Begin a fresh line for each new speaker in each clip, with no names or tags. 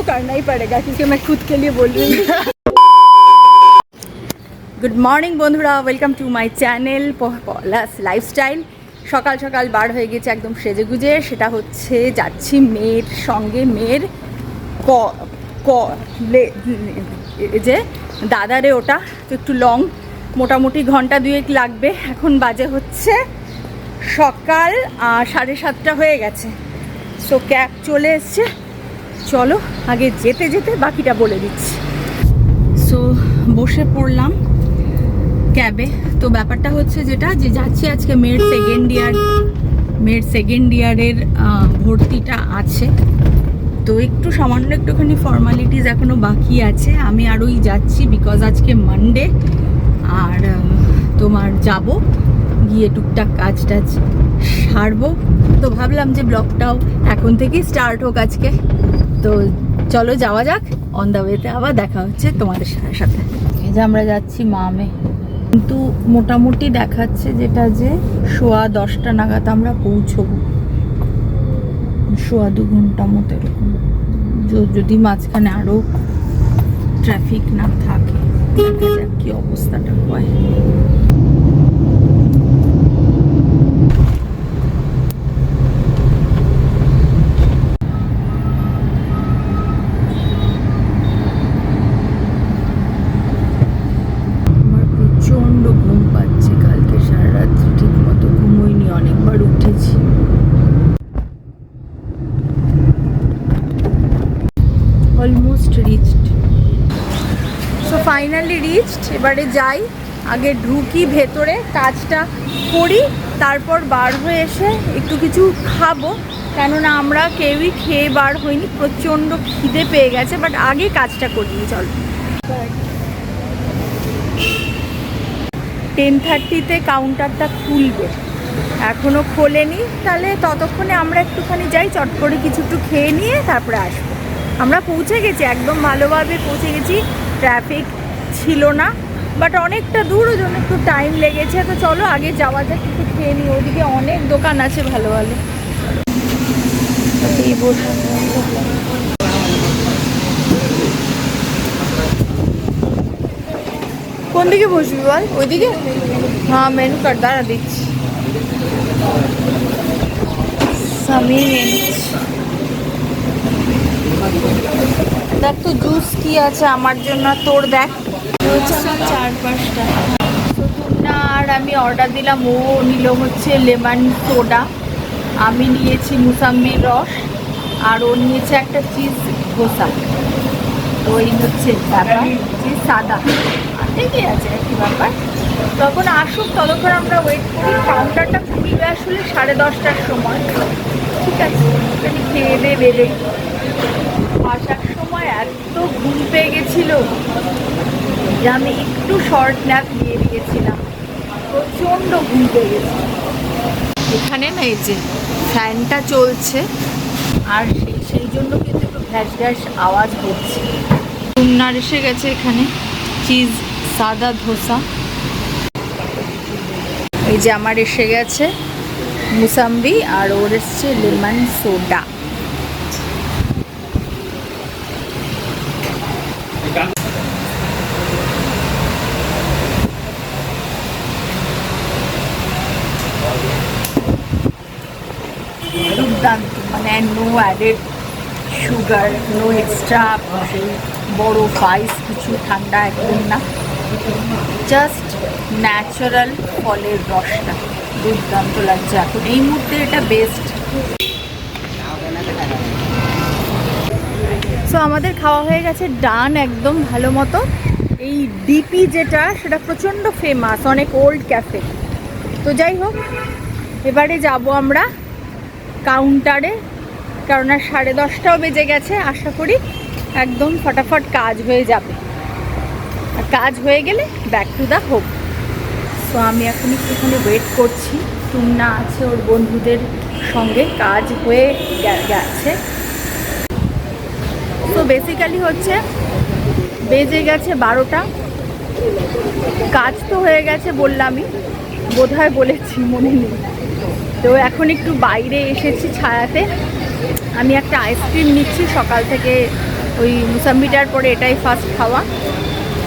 तो करना ही पड़ेगा क्योंकि मैं खुद के लिए बोल रही हूँ গুড মর্নিং বন্ধুরা welcome to my channel Palash lifestyle সকাল সকাল বার হয়ে গেছে একদম সেজে গুজে সেটা হচ্ছে যাচ্ছি মেয়ের সঙ্গে মেয়ের ক ক লে- এ যে দাদারে ওটা তো একটু লং মোটামুটি ঘন্টা দুয়েক লাগবে এখন বাজে হচ্ছে সকাল আহ, সাড়ে সাতটা হয়ে গেছে সো ক্যাব চলে এসছে চলো, আগে যেতে যেতে বাকিটা বলে দিচ্ছি। সো বসে পড়লাম ক্যাবে তো ব্যাপারটা হচ্ছে যেটা, যে যাচ্ছি আজকে মেয়ের সেকেন্ড ইয়ার মেয়ের সেকেন্ড ইয়ারের ভর্তিটা আছে। তো একটু সামান্য একটুখানি ফর্মালিটিস এখনও বাকি আছে। আমি আরোই যাচ্ছি বিকজ আজকে মানডে আর তোমার যাব, গিয়ে টুকটাক কাজ টাজ সারবো। তো ভাবলাম যে ব্লগটাও এখন থেকেই স্টার্ট হোক আজকে। তো চলো যাওয়া যাক। অন দ্য ওয়েতে আবার দেখা হচ্ছে তোমাদের সাথে। এই যে আমরা যাচ্ছি মামে। কিন্তু মোটামুটি দেখাচ্ছে যেটা যে সোয়া দশটা নাগাদ আমরা পৌঁছবো। সোয়া দু ঘণ্টা মতো এরকম। যদি মাঝখানে আরও ট্রাফিক না থাকে কি অবস্থাটা হয় আমার প্রচণ্ড ঘুম পাচ্ছে কালকে সারা রাত্রি ঠিক মতো ঘুমোইনি অনেকবার উঠেছি almost reached so finally reached এবারে যাই, আগে ঢুকি ভেতরে, কাজটা করি, তারপর বার হয়ে এসে একটু কিছু খাব। কেননা আমরা কেউই খেয়ে বার হইনি, প্রচণ্ড খিদে পেয়ে গেছে বাট আগে কাজটা করিনি চল। টেন থার্টিতে কাউন্টারটা খুলবে। এখনও খোলেনি, তাহলে ততক্ষণে আমরা একটুখানি যাই, চট করে কিছু একটু খেয়ে নিয়ে, তারপরে আসব। আমরা পৌঁছে গেছি, একদম ভালোভাবে পৌঁছে গেছি। ট্রাফিক ছিল না বাট অনেকটা দূর, ওই জন্য একটু টাইম লেগেছে। তো চলো, আগে যাওয়া যাক কিছু খেয়ে নিই। ওদিকে অনেক দোকান আছে ভালো ভালো। কোন দিকে বসবি বল? ওইদিকে? হ্যাঁ মেনু কার্ড দাঁড়া দিচ্ছি সামি দেখ তো জুস কি আছে আমার জন্য, তোর দেখ। চার পাঁচটা না, আর আমি অর্ডার দিলাম, ও নিল হচ্ছে লেমন সোডা। আমি নিয়েছি মুসাম্বির রস, আর ও নিয়েছে একটা চিজ তো এই হচ্ছে ব্যাপার চিজ সাদা। ঠিকই আছে একই ব্যাপার। তখন আসুক ততক্ষণ আমরা ওয়েট করি। কাউন্টারটা খুলবে আসলে সাড়ে দশটার সময়। ঠিক আছে খেয়ে দিয়ে বেরোই। এত ঘুম পেয়ে গেছিল যে আমি একটু শর্ট ন্যাপ নিয়ে নিয়েছিলাম। প্রচণ্ড ঘুম পেয়ে গেছে এখানে না এই যে ফ্যানটা চলছে, আর সেই জন্য কিন্তু একটু ভ্যাস ভ্যাস আওয়াজ হচ্ছে। টুন্নার এসে গেছে এখানে চিজ সাদা ধোসা। এই যে আমার এসে গেছে মুসাম্বি, আর ওর এসছে লেমন সোডা। দুর্দান্ত মানে no added sugar no extra বড় ফাইস কিছু ঠান্ডা একদম না। জাস্ট ন্যাচারাল ফলের রসটা, দুর্দান্ত লাগছে। এখন এই মুহূর্তে এটা বেস্ট সো আমাদের খাওয়া হয়ে গেছে ডান একদম ভালো মতো। এই ডিপি যেটা, সেটা প্রচণ্ড ফেমাস অনেক ওল্ড ক্যাফে তো যাই হোক, এবারে যাব আমরা কাউন্টারে আর সাড়ে দশটাও বেজে গেছে, আশা করি একদম ফটাফট কাজ হয়ে যাবে। আর কাজ হয়ে গেলে ব্যাক টু দ্য হোম তো আমি এখন একটুখানি ওয়েট করছি। টুন্না আছে ওর বন্ধুদের সঙ্গে, কাজ হয়ে গেছে। তো বেসিক্যালি হচ্ছে বেজে গেছে বারোটা। কাজ তো হয়ে গেছে বললামই, বোধহয় বলেছি, মনে নেই। তো এখন একটু বাইরে এসেছি ছায়াতে। আমি একটা আইসক্রিম নিচ্ছি, সকাল থেকে ওই মুসাম্বিটার পরে এটাই ফার্স্ট খাওয়া।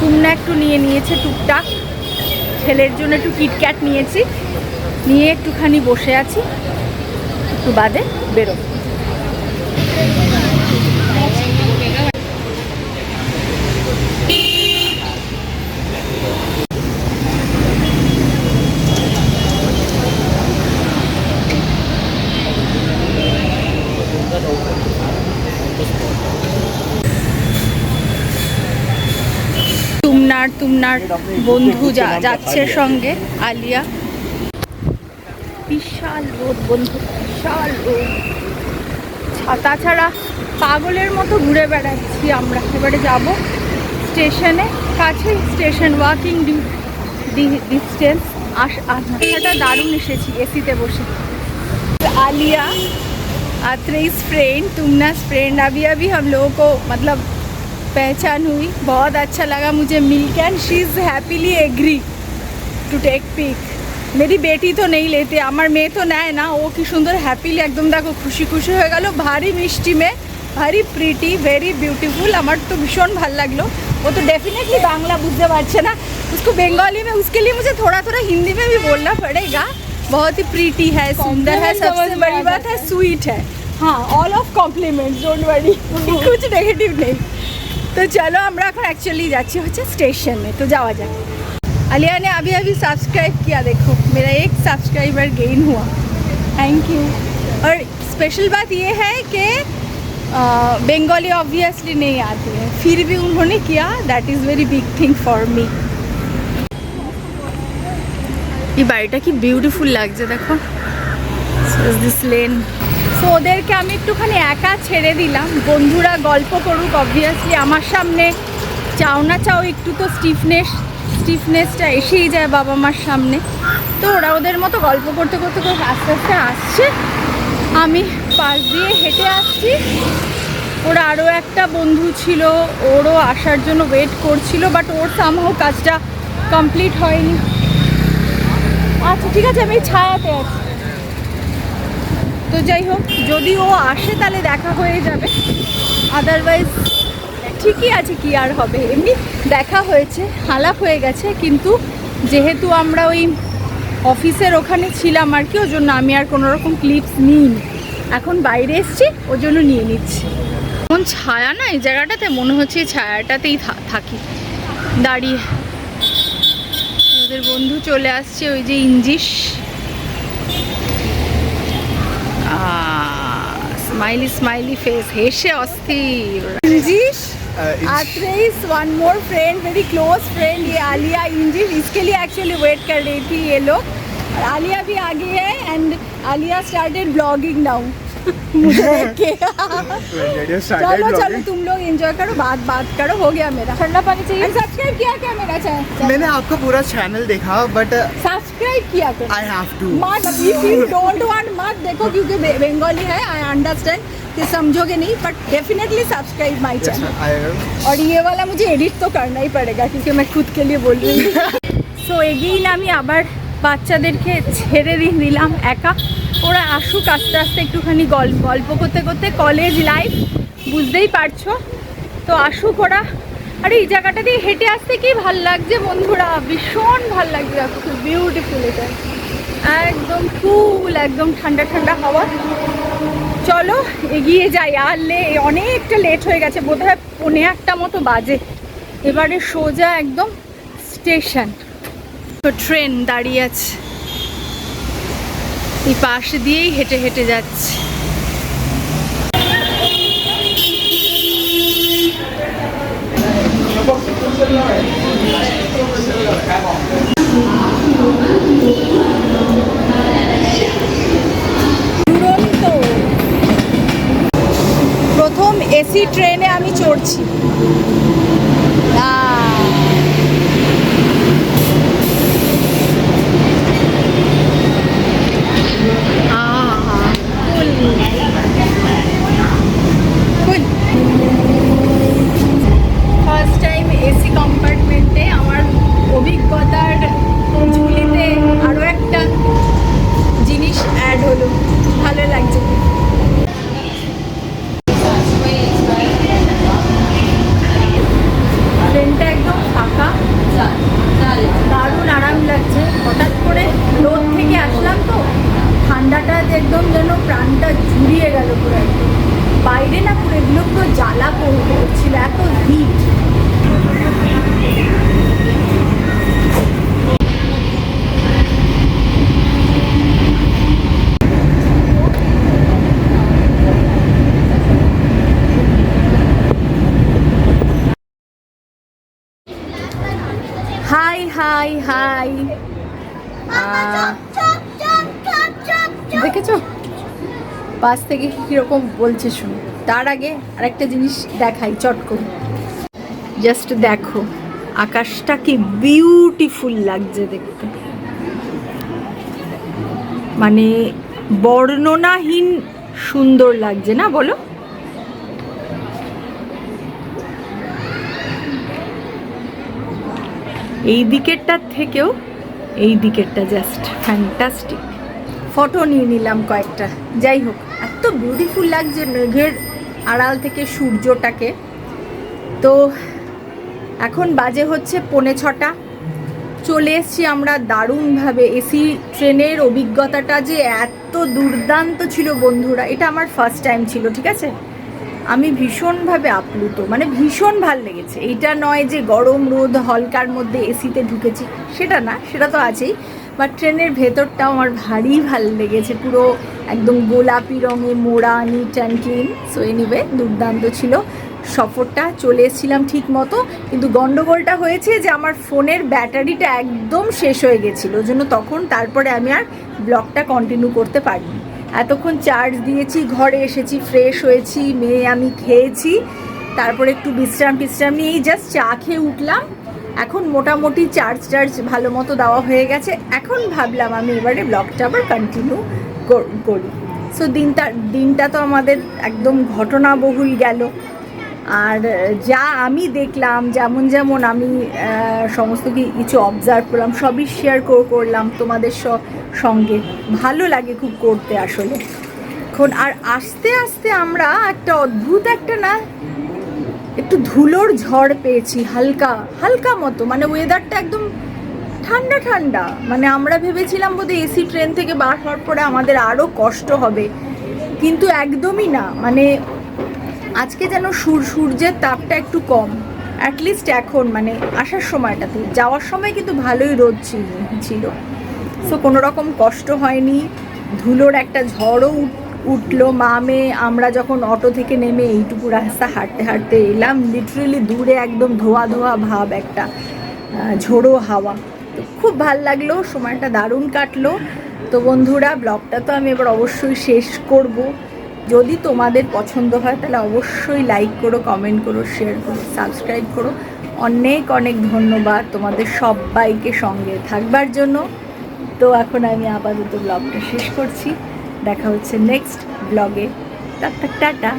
তুমনা একটু নিয়ে নিয়েছে টুকটাক। ছেলের জন্য একটু কিটক্যাট নিয়েছি। নিয়ে একটুখানি বসে আছি। একটু বাদে বেরো। তুমনার তুমনার বন্ধু যা যাচ্ছে সঙ্গে আলিয়া বিশাল রোদ বন্ধু বিশাল রোদ ছাতা ছাড়া পাগলের মতো ঘুরে বেড়াচ্ছি আমরা এবারে যাব স্টেশনে কাছে স্টেশন ওয়াকিং ডিস্টেন্স আস আসাটা দারুণ এসেছি এসিতে বসে आलिया आत्रेइस फ्रेंड तुमनास फ्रेंड अभी अभी हम लोगों को मतलब पहचान हुई बहुत अच्छा लगा मुझे मिल के and she is happily agree to take pic Mary বেটি তো নেই লেতে আমার মেয়ে তো নেয় না ও কি সুন্দর হ্যাপিলি একদম দেখো খুশি খুশি হয়ে গেল ভারী মিষ্টি মেয়ে ভারী প্রিটি ভেরি বিউটিফুল আমার তো ভীষণ ভাল লাগলো वो तो डेफिनेटली बांग्ला बुझते पारछे ना उसको बंगाली में उसके लिए मुझे थोड़ा थोड़ा हिंदी में भी बोलना पड़ेगा बहुत ही प्रीटी है सुंदर है
Compliment समझ
सबसे
में
बड़ी
आ
बात
जाता
है स्वीट है हाँ all of compliment don't worry कुछ नेगेटिव नहीं तो चलो আমরা এখন অ্যাকচুয়ালি যাচ্ছি হচ্ছে স্টেশনে তো যাওয়া যাক आलिया ने अभी अभी सब्सक्राइब किया देखो मेरा एक सब्सक्राइबर गेन हुआ थैंक यू और स्पेशल बात ये है कि बंगाली ऑब्वियसली नहीं आती है फिर भी उन्होंने किया that is very big thing for me এই বাড়িটা কি বিউটিফুল লাগছে দেখো দিস লেন সো ওদেরকে আমি একটুখানি একা ছেড়ে দিলাম। বন্ধুরা গল্প করুক অবভিয়াসলি আমার সামনে চাও না চাও একটু তো স্টিফনেস স্টিফনেসটা এসেই যায় বাবা মার সামনে। তো ওরা ওদের মতো গল্প করতে করতে করতে আস্তে আস্তে আসছে। আমি পাশ দিয়ে হেঁটে আসছি। ওর আরও একটা বন্ধু ছিল, ওরও আসার জন্য ওয়েট করছিল বাট ওর সামহাও কাজটা কমপ্লিট হয়নি। আচ্ছা ঠিক আছে, আমি ছায়াতে আছি। তো যাই হোক, যদি ও আসে তাহলে দেখা হয়ে যাবে। আদারওয়াইজ ঠিকই আছে কি আর হবে। এমনি দেখা হয়েছে হালাপ হয়ে গেছে, কিন্তু যেহেতু আমরা ওই অফিসের ওখানে ছিলাম আর কি, ওর জন্য আমি আর কোনো রকম ক্লিপস নিইনি। এখন বাইরে এসছি, ওর জন্য নিয়ে নিচ্ছি। এমন ছায়া না, এই জায়গাটাতে মনে হচ্ছে এই ছায়াটাতেই থাকি। দাঁড়িয়ে। ওদের বন্ধু চলে আসছে, ওই যে ইঞ্জিস স্মাইলি স্মাইলি ফেস হেসে অস্থির इंजिश आत्रेइस one more friend very close friend ये आलिया इंजिश इसके लिए एक्चुअली वेट कर रही थी ये लोग और आलिया भी आ गई है and Alia started blogging now मुझे देख के चलो चलो तुम लोग एंजॉय करो बात बात करो हो गया मेरा ठंडा पानी चाहिए सब्सक्राइब किया क्या मेरा चैनल
मैंने आपका पूरा चैनल देखा बट
सब्सक्राइब किया करो
आई हैव टू
मत इफ यू डोंट वांट मत देखो क्योंकि बे- बंगाली है आई अंडरस्टैंड कि समझोगे नहीं but definitely subscribe my channel और ये वाला मुझे एडिट तो करना ही पड़ेगा क्योंकि मैं खुद के लिए बोल रही हूँ সো এগেইন আমি আবার বাচ্চাদেরকে ছেড়ে দিয়ে দিলাম একা ওরা আসুক আস্তে আস্তে একটুখানি গল্প গল্প করতে করতে কলেজ লাইফ বুঝতেই পারছ। তো আসুক ওরা। আর, এই জায়গাটা দিয়ে হেঁটে আসতে কি ভালো লাগছে বন্ধুরা? ভীষণ ভালো লাগছে, দেখো খুব বিউটিফুল এটা। একদম কুল একদম ঠান্ডা ঠান্ডা হাওয়া। চলো, এগিয়ে যাই। আর লে, অনেকটা লেট হয়ে গেছে বোধ হয় পৌনে একটা মতো বাজে। এবারে সোজা একদম স্টেশন তো ট্রেন দাঁড়িয়ে আছে। এই পাশ দিয়েই হেঁটে হেঁটে যাচ্ছে। প্রথম এসি ট্রেনে আমি চড়ছি আহ, aha, cool. Cool. First time AC কম্পার্টমেন্টে আমার অভিজ্ঞতার ঝুলিতে আরও একটা জিনিস অ্যাড হলো ভালো লাগছে পুরো এগুলো পুরো জ্বালা করে করছিল এত হিট হাই হাই হাই দেখেছ? পাশ থেকে কীরকম বলছে শুনো। তার আগে আরেকটা জিনিস দেখাই চট করে। জাস্ট দেখো আকাশটা কি বিউটিফুল লাগছে দেখতে। মানে বর্ণনাহীন সুন্দর লাগছে না বলো? এই দিকেরটার থেকেও এই দিকেরটা জাস্ট ফ্যান্টাস্টিক ফটো নিয়ে নিলাম কয়েকটা। যাই হোক, এত বিউটিফুল লাগছে মেঘের আড়াল থেকে সূর্যটাকে। তো এখন বাজে হচ্ছে পৌনে ছটা। চলে এসছি আমরা দারুণভাবে এসি ট্রেনের অভিজ্ঞতাটা যে এত দুর্দান্ত ছিল বন্ধুরা। এটা আমার ফার্স্ট টাইম ছিল, ঠিক আছে? আমি ভীষণভাবে আপ্লুত মানে ভীষণ ভালো লেগেছে। এইটা নয় যে গরম রোদ হলকার মধ্যে এসিতে ঢুকেছি, সেটা না, সেটা তো আছেই। বাট ট্রেনের ভেতরটাও আমার ভারী ভালো লেগেছে, পুরো একদম গোলাপি রঙে মোড়া neat and clean so anyway দুর্দান্ত ছিল। সফরটা চলে এসেছিলাম ঠিক মতো, কিন্তু গণ্ডগোলটা হয়েছে যে আমার ফোনের ব্যাটারিটা একদম শেষ হয়ে গেছিল জন্য তখন তারপরে আমি আর ব্লগটা কন্টিনিউ করতে পারিনি। এতক্ষণ চার্জ দিয়েছি, ঘরে এসেছি ফ্রেশ হয়েছি, মেয়ে আমি খেয়েছি, তারপরে একটু বিশ্রাম টিশ্রাম নিয়ে এই জাস্ট চা খেয়ে উঠলাম। এখন মোটামুটি চার্জ টার্জ ভালো মতো দেওয়া হয়ে গেছে। এখন ভাবলাম আমি এবারে ব্লগটা আবার কন্টিনিউ করি সো দিনটা দিনটা তো আমাদের একদম ঘটনাবহুল গেল। আর যা আমি দেখলাম, যেমন যেমন আমি সমস্ত কিছু অবজার্ভ করলাম, সবই শেয়ার করলাম তোমাদের সঙ্গে। ভালো লাগে খুব করতে আসলে। এখন আর আস্তে আস্তে আমরা একটা অদ্ভুত একটা না, একটু ধুলোর ঝড় পেয়েছি, হালকা হালকা মতো। মানে ওয়েদারটা একদম ঠান্ডা ঠান্ডা। মানে আমরা ভেবেছিলাম বোধহয় এসি ট্রেন থেকে বার হওয়ার পরে আমাদের আরও কষ্ট হবে। কিন্তু একদমই না। মানে আজকে যেন সূর সূর্যের তাপটা একটু কম। অ্যাটলিস্ট এখন মানে আসার সময়টাতে। যাওয়ার সময় কিন্তু ভালোই রোদ ছিল ছিল। সো কোনো রকম কষ্ট হয়নি। ধুলোর একটা ঝড়ও উঠ- উঠল। মা মেয়ে আমরা যখন অটো থেকে নেমে এইটুকু রাস্তা হাঁটতে হাঁটতে এলাম লিটারেলি দূরে একদম ধোয়া ধোয়া ভাব, একটা ঝোড়ো হাওয়া। তো খুব ভালো লাগল, সময়টা দারুণ কাটলো। তো বন্ধুরা, ব্লগটা তো আমি এবার অবশ্যই শেষ করব। যদি তোমাদের পছন্দ হয়, তাহলে অবশ্যই লাইক করো কমেন্ট করো শেয়ার করো সাবস্ক্রাইব করো। অনেক অনেক ধন্যবাদ তোমাদের সবাইকে সঙ্গে থাকবার জন্য। তো এখন আমি আপাতত ব্লগটা শেষ করছি। দেখা হচ্ছে নেক্সট ব্লগে টাটা।